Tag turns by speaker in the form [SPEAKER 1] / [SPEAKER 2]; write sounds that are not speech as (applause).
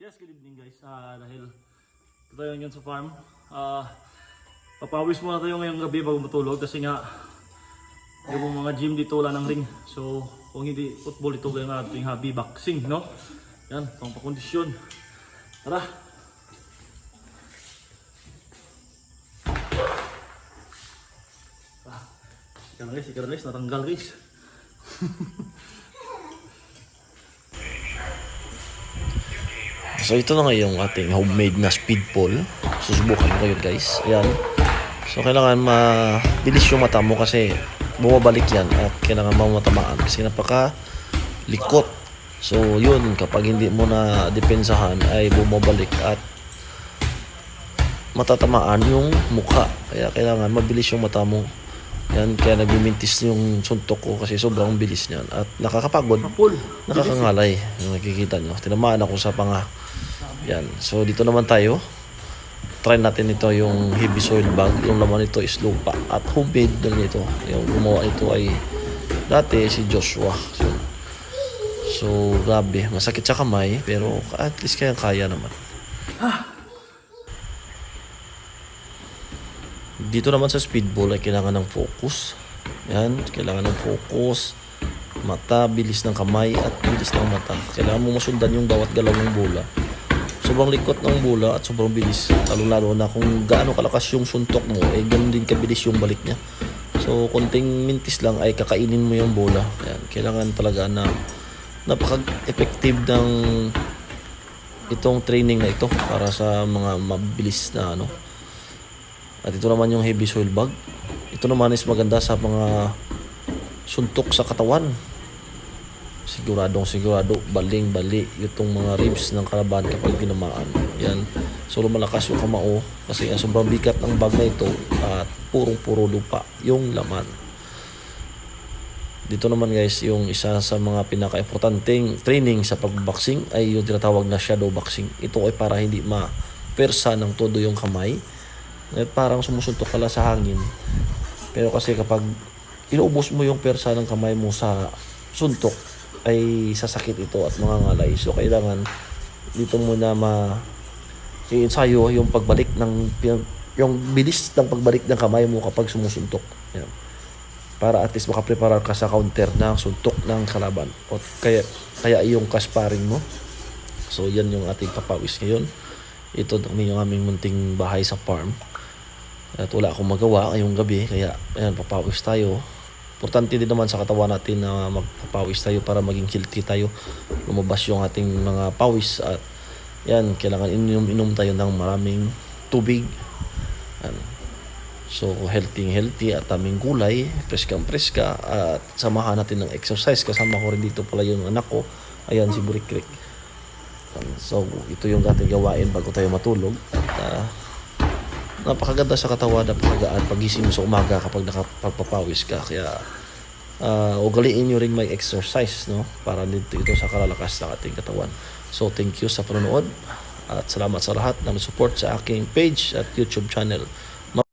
[SPEAKER 1] Yes, good evening guys. Ah, dahil ito tayo ngayon sa farm. Ah, papawis muna tayo ngayong gabi bago matulog kasi nga yung mga gym dito wala ng ring. So, kung hindi football ito gawin natin hobby boxing, no? Yan, pang pakondisyon. Tara! Ah, ika na guys, ika na guys, natanggal guys. (laughs)
[SPEAKER 2] So ito na nga yung ating homemade na speed pole. Susubukan ko yun guys. Ayan. So kailangan mabilis yung mata mo kasi bumabalik yan at kailangan mo matamaan kasi napaka likot. So yun, kapag hindi mo na depensahan ay bumabalik at matatamaan yung mukha. Kaya kailangan mabilis yung mata mo. Yan, kaya nagmimintis yung suntok ko kasi sobrang bilis niyan. At nakakapagod. Nakakangalay. Yung nakikita nyo. Tinamaan ako sa panga. Yan. So, dito naman tayo. Try natin ito yung heavy soil bag. Yung laman nito is lupa. At homemade na nito. Yung gumawa ito ay dati si Joshua. So, so grabe. Masakit sa kamay. Pero at least kaya kaya naman. Dito naman sa speedball ay kailangan ng focus. Yan, kailangan ng focus. Mata, bilis ng kamay at bilis ng mata. Kailangan mo masundan yung bawat galaw ng bola. Sobrang likot ng bola at sobrang bilis. Lalo-lalo na kung gaano kalakas yung suntok mo, eh ganun din kabilis yung balik niya. So, konting mintis lang ay kakainin mo yung bola. Yan, kailangan talaga na napaka-effective ng itong training na ito para sa mga mabilis na ano, at ito naman yung heavy soil bag. Ito naman is maganda sa mga suntok sa katawan. Siguradong sigurado, baling-bali itong mga ribs ng kalaban kapag ginamaan. Yan. So lumalakas yung kamao kasi ang sobrang bigat ng bag na ito at purong-puro lupa yung laman. Dito naman guys, yung isa sa mga pinaka-importanting training sa pagboxing ay yung tinatawag na shadow boxing. Ito ay para hindi ma-persa ng todo yung kamay at parang sumusuntok ka lang sa hangin. Pero kasi kapag inuubos mo yung persa ng kamay mo sa suntok, ay sasakit ito at mangangalay. So, kailangan dito muna ma i-ensayo yung pagbalik ng yung bilis ng pagbalik ng kamay mo kapag sumusuntok. Yan. Para at least makaprepare ka sa counter ng suntok ng kalaban. O kaya, kaya yung kasparing mo. So, yan yung ating papawis ngayon. Ito yung aming munting bahay sa farm. At wala akong magawa ngayong gabi, kaya ayan, papawis tayo. Importante din naman sa katawan natin na magpapawis tayo para maging healthy tayo. Lumabas yung ating mga pawis at yan, kailangan inom-inom tayo ng maraming tubig. Yan. So, healthy healthy at aming gulay, preskang preska at samahan natin ng exercise. Kasama ko rin dito pala yung anak ko. Ayan, si Burikrik. So, ito yung ating gawain bago tayo matulog. At ah, napakaganda sa katawan, napakagaan pagising mo sa umaga kapag nakapagpapawis ka. Kaya uh, ugaliin nyo rin may exercise no para dito ito sa kalalakas ng ating katawan. So thank you sa panonood at salamat sa lahat na support sa aking page at YouTube channel.